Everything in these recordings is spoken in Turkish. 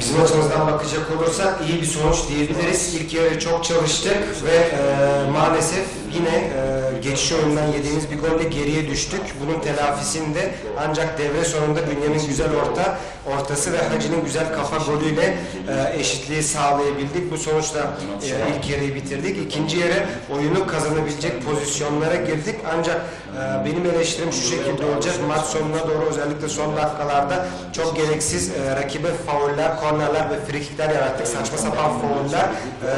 Bizim açımızdan bakacak olursak iyi bir sonuç diyebiliriz. İlk yarı çok çalıştık ve e, maalesef yine e, geçiş oyundan yediğimiz bir golle geriye düştük. Bunun telafisinde ancak devre sonunda Bünyamin güzel orta ortası ve Hacı'nın güzel kafa golüyle e, eşitliği sağlayabildik. Bu sonuçla e, ilk yarıyı bitirdik. İkinci yarı oyunu kazanabilecek pozisyonlara girdik. Ancak e, benim eleştirim şu şekilde olacak. Maç sonuna doğru özellikle son dakikalarda çok gereksiz e, rakibe fauller, kornerler ve frikikler yarattık. Saçma sapan fauller e,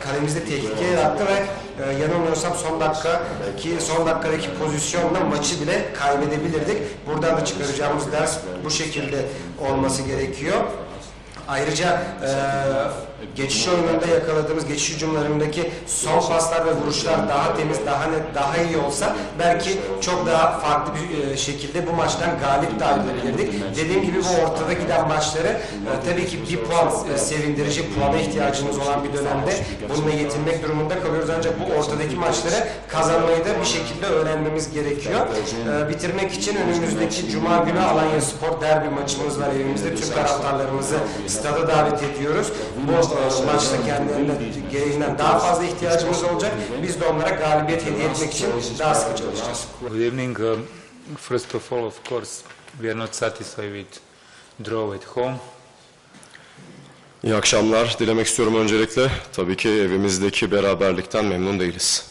kalemizde tehlike yarattı ve e, yanılmıyorsam son dakika ki son dakikadaki pozisyonla maçı bile kaybedebilirdik. Buradan da çıkaracağımız ders bu şekilde olması gerekiyor. Ayrıca e, geçiş oyununda yakaladığımız geçiş hücumlarındaki son paslar ve vuruşlar daha temiz, daha net, daha iyi olsa belki çok daha farklı bir e, şekilde bu maçtan galip de ayrılabilirdik. Dediğim gibi bu ortada giden maçları e, tabii ki bir puan e, sevindirici puana ihtiyacımız olan bir dönemde bununla yetinmek durumunda kalıyoruz. Ancak bu ortadaki maçları kazanmayı da bir şekilde öğrenmemiz gerekiyor. E, bitirmek için önümüzdeki Cuma günü Alanya Spor derbi maçımız var evimizde. Tüm taraftarlarımızı stada davet ediyoruz. Bu e, maçta kendilerine gereğinden daha fazla ihtiyacımız olacak. Biz de onlara galibiyet hediye etmek için daha sıkı çalışacağız. Good evening. Um, first of all, of course, we are not satisfied with draw at home. İyi akşamlar dilemek istiyorum öncelikle. Tabii ki evimizdeki beraberlikten memnun değiliz.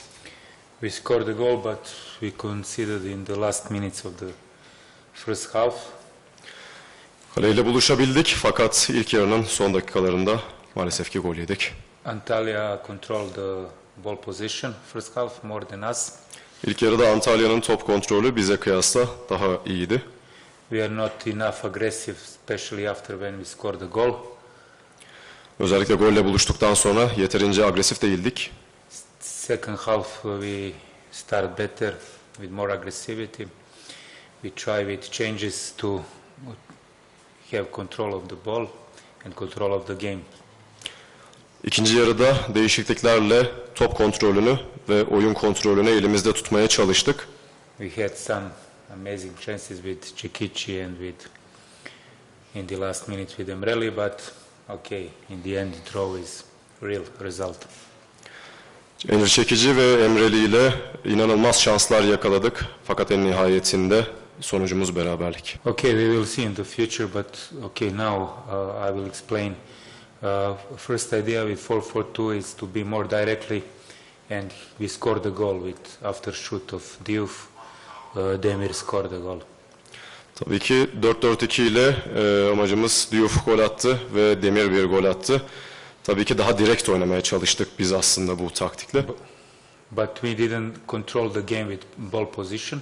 We scored a goal, but we conceded in the last minutes of the first half. Kaleyle buluşabildik fakat ilk yarının son dakikalarında maalesef ki gol yedik. Antalya controlled the ball position first half more than us. İlk yarıda Antalya'nın top kontrolü bize kıyasla daha iyiydi. We are not enough aggressive, especially after when we scored the goal. Özellikle golle buluştuktan sonra yeterince agresif değildik. Second half, uh, we start better with more aggressivity. We try with changes to have control of the ball and control of the game. İkinci yarıda değişikliklerle top kontrolünü ve oyun kontrolünü elimizde tutmaya çalıştık. We had some amazing chances with Chikichi and with in the last minute with Emreli, but okay, in the end, draw is real result. Emir Çekici ve Emreli ile inanılmaz şanslar yakaladık. Fakat en nihayetinde sonucumuz beraberlik. Okay, we will see in the future, but okay, now uh, I will explain. Uh, first idea with 4-4-2 is to be more directly, and we scored the goal with after shoot of Diouf. Uh, Demir scored the goal. Tabii ki 4-4-2 ile e, amacımız Diouf gol attı ve Demir bir gol attı. Tabii ki daha direkt oynamaya çalıştık biz aslında bu taktikle. But we didn't control the game with ball position,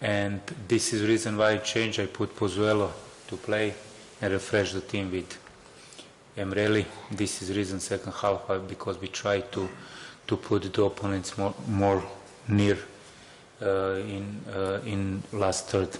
and this is the reason why I changed. I put Pozuelo to play and refresh the team with Emreli. This is the reason second half uh, because we try to to put the opponents more more near uh, in uh, in last third.